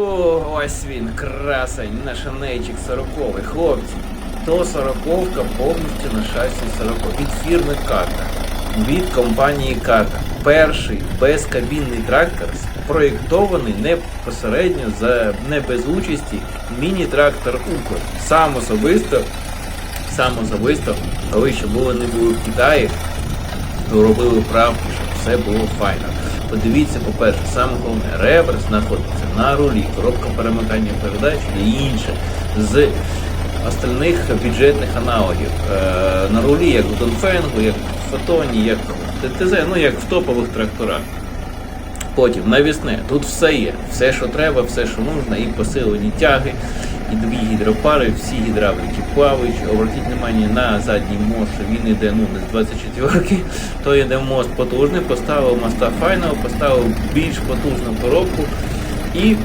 О, ось він, красень, наш анейчик 40 хлопці. То 40 повністю на шасі 40 від фірми Ката, від компанії Ката. Перший безкабінний трактор спроєктований не посередньо за не без участі міні-трактор Укр. Сам особисто, сам особисто, коли ще було не було в Китаї, то робили правки, щоб все було файно. Подивіться, по-перше, саме головне, реверс знаходиться на рулі, коробка перемикання передач і інше з остальних бюджетних аналогів. Е, на рулі, як в Донфенгу, як в Фотоні, як в ТТЗ, ну як в топових тракторах. Потім навісне, тут все є, все, що треба, все, що нужно, і посилені тяги, і дві гідропари, всі гідравліки плавають. Обратіть внимание на задній мост, він йде ну, з 24-ки, то йде мост потужний, поставив моста файного, поставив більш потужну коробку і